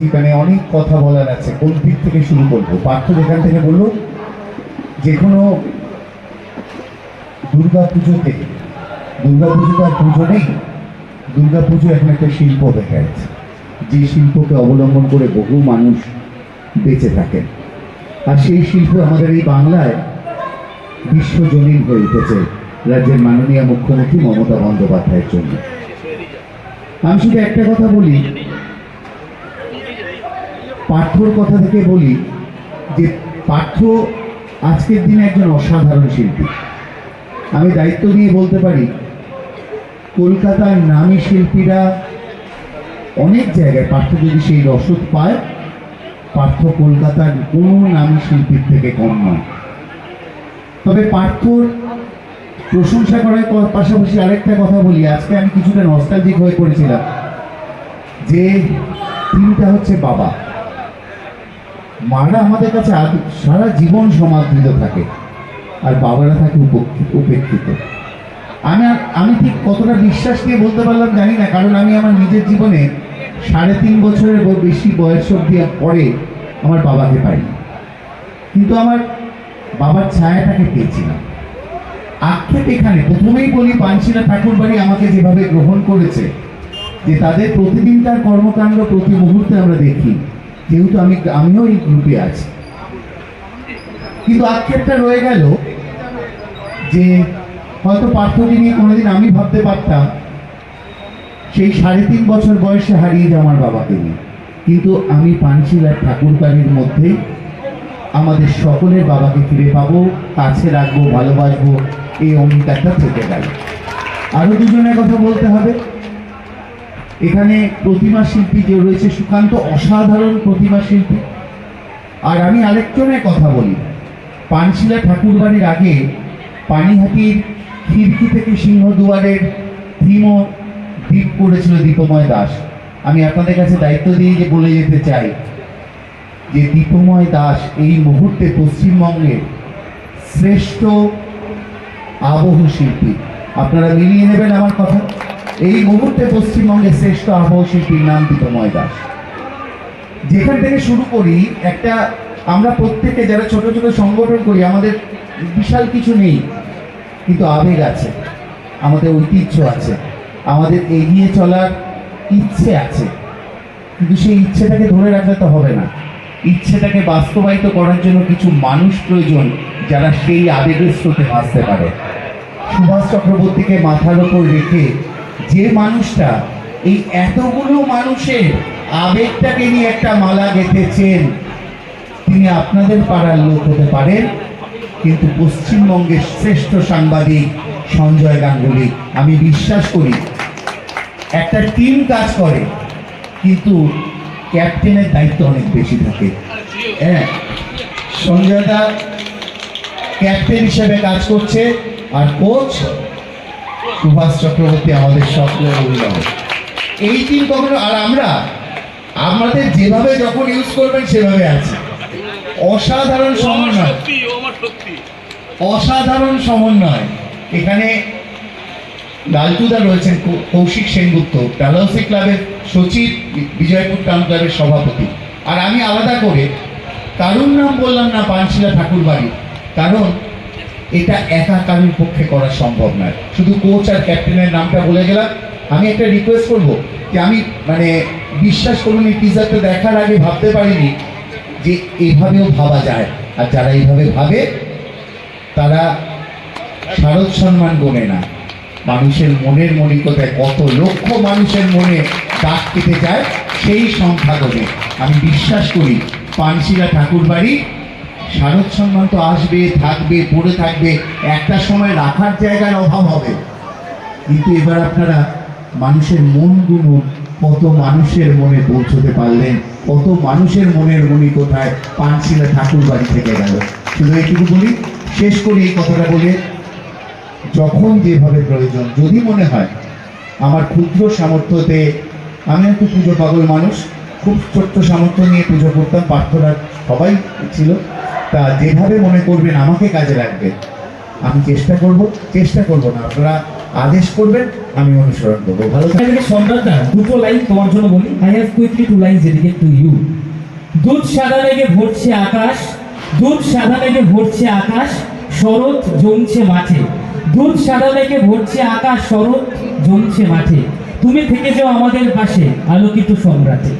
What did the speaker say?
এখানে অনেক কথা বলার আছে, কোন দিক থেকে শুরু করব? পার্থ যেখান থেকে বলল যে কোনো দুর্গা পুজোতে দুর্গা পুজোতে আর পুজো নেই দুর্গা পুজো এখন একটা শিল্প দেখা যাচ্ছে, যে শিল্পকে অবলম্বন করে বহু মানুষ বেঁচে থাকেন। আর সেই শিল্প আমাদের এই বাংলায় বিশ্বজনীন হয়ে উঠেছে রাজ্যের মাননীয় মুখ্যমন্ত্রী মমতা বন্দ্যোপাধ্যায়ের জন্য। আমি শুধু একটা কথা বলি পার্থর কথা থেকে বলি যে পার্থ আজকের দিনে একজন অসাধারণ শিল্পী। আমি দায়িত্ব নিয়ে বলতে পারি, কলকাতার নামী শিল্পীরা অনেক জায়গায় পার্থ যদি সেই রসদ পায় পার্থ কলকাতার কোনো নামী শিল্পীর থেকে কম নয়। তবে পার্থর প্রশংসা করার পাশাপাশি আরেকটা কথা বলি, আজকে আমি কিছুটা নস্টালজিক হয়ে পড়েছিলাম যে তিনটা হচ্ছে বাবা। মারা আমাদের কাছে সারা জীবন সমাদৃত থাকে আর বাবারা থাকে উপেক্ষিত আমি আমি ঠিক কতটা বিশ্বাস নিয়ে বলতে পারলাম জানি না, কারণ আমি আমার নিজের জীবনে সাড়ে তিন বছরের বেশি বয়স অব্দি পরে আমার বাবাকে পাই কিন্তু আমার বাবার ছায়াটাকে পেয়েছিলাম। আক্ষেপ এখানে, প্রথমেই বলি পানশিলা ঠাকুর বাড়ি আমাকে যেভাবে গ্রহণ করেছে, যে তাদের প্রতিদিন তার কর্মকাণ্ড প্রতি মুহূর্তে আমরা দেখি। যেহেতু আমি আমিও এই গ্রুপে আছি। কিন্তু আক্ষেপটা রয়ে গেল যে হয়তো পার্থকে নিয়ে কোনোদিন আমি ভাবতে পারতাম, সেই সাড়ে তিন বছর বয়সে হারিয়ে যাওয়া আমার বাবাকে নিয়ে। কিন্তু আমি পানশিলার ঠাকুর বাড়ির মধ্যেই আমাদের সকলের বাবাকে ফিরে পাবো, কাছে রাখব, ভালোবাসবো, এই অঙ্গীকারটা থেকে গেল। আরও দুজনের কথা বলতে হবে। এখানে প্রতিমা শিল্পী যে রয়েছে, সুকান্ত অসাধারণ প্রতিমা শিল্পী। আর আমি আরেকজনের কথা বলি। পানশিলা ঠাকুর বাড়ির আগে পানিহাটির খিড়কি থেকে সিংহদুয়ারের থিমও দ্বীপ করেছিল দীপময় দাস। আমি আপনাদের কাছে দায়িত্ব দিয়ে যে বলে যেতে চাই, যে দীপময় দাস এই মুহূর্তে পশ্চিমবঙ্গের শ্রেষ্ঠ আবহ শিল্পী। আপনারা মিলিয়ে নেবেন আমার কথা? এই মুহূর্তে পশ্চিমবঙ্গের শ্রেষ্ঠ আবহ শিল্পীর নাম দীপময় দাস। যেখান থেকে শুরু করি, একটা আমরা প্রত্যেকে যারা ছোট ছোট সংগঠন করি, আমাদের বিশাল কিছু নেই, কিন্তু আবেগ আছে, আমাদের ঐতিহ্য আছে, আমাদের এগিয়ে চলার ইচ্ছে আছে। কিন্তু সেই ইচ্ছেটাকে ধরে রাখলে তো হবে না। ইচ্ছেটাকে বাস্তবায়িত করার জন্য কিছু মানুষ প্রয়োজন যারা সেই আবেগের স্রোতে ভাসতে পারে। সুভাষ চক্রবর্তীকে মাথার ওপর রেখে যে মানুষটা এই এতগুলো মানুষের আবেগটাকে নিয়ে একটা মালা গেঁথেছেন, তিনি আপনাদের পাড়ার লোক হতে পারেন, কিন্তু পশ্চিমবঙ্গের শ্রেষ্ঠ সাংবাদিক সঞ্জয় গাঙ্গুলি। আমি বিশ্বাস করি, একটা টিম কাজ করে, কিন্তু ক্যাপ্টেনের দায়িত্ব অনেক বেশি থাকে। হ্যাঁ সঞ্জয় দা ক্যাপ্টেন হিসেবে কাজ করছে, আর কোচ সুভাষ চক্রবর্তী আমাদের সকলের অভিভাবক এই টিম কখনো আর আমরা আমাদের যেভাবে যখন ইউজ করবেন সেভাবে আছে। অসাধারণ সমন্বয়। অসাধারণ সমন্বয়। এখানে লালটুদা রয়েছেন কৌশিক সেনগুপ্ত ডালহৌসি ক্লাবের সচিব বিজয়পুর টাউন ক্লাবের সভাপতি। আর আমি আলাদা করে কারুর নাম বললাম না পানশিলা ঠাকুর বাড়ি কারণ এটা একা কারুর পক্ষে করা সম্ভব নয়। শুধু কোচ আর ক্যাপ্টেনের নামটা বলে গেলাম। আমি একটা রিকোয়েস্ট করব যে আমি মানে বিশ্বাস করুন, এই টিজারটা দেখার আগে ভাবতে পারিনি যে এভাবেও ভাবা যায়। আর যারা এইভাবে ভাবে, তারা শারদ সম্মান গোনে না। মানুষের মনের মনিকতায় কত লক্ষ মানুষের মনে দাগ কেটে যায়, সেই সংখ্যা গোনে। আমি বিশ্বাস করি, পানশিলা ঠাকুর বাড়ি শারদ সম্মান তো আসবে, থাকবে, পড়ে থাকবে, একটা সময় রাখার জায়গার অভাব হবে। কিন্তু এবার আপনারা মানুষের মন গুনুন, কত মানুষের মনে পৌঁছতে পারলেন, কত মানুষের মনের মনি কোথায়, পানশিলা ঠাকুর বাড়ি থেকে গেল। শুধু এইটুকু বলি, শেষ করি এই কথাটা বলে, যখন যেভাবে প্রয়োজন, যদি মনে হয়, আমার ক্ষুদ্র সামর্থ্যতে আমি একটু পুজো পাগল মানুষ, খুব ছোট্ট সামর্থ্য নিয়ে পুজো করতাম পার্থরা সবাই ছিল তা যেভাবে মনে করবেন আমাকে কাজে রাখবে আমি চেষ্টা করব চেষ্টা করব না। আপনারা আদেশ করবেন, আমি অনুসরণ করব। ভালো থাকবেন। থেকে সম্রাটটা দুটো লাইন তোমার জন্য বলি। I have quickly two line dedicate to you দুধ সাদা লেগে ভরছে আকাশ, দুধ সাদা লেগে ভরছে আকাশ, শরৎ জমছে মাঠে। দুধ সাদা লেগে ভরছে আকাশ, শরৎ জমছে মাঠে। তুমি থেকে যাও আমাদের পাশে, আলোকিত সম্রাটে।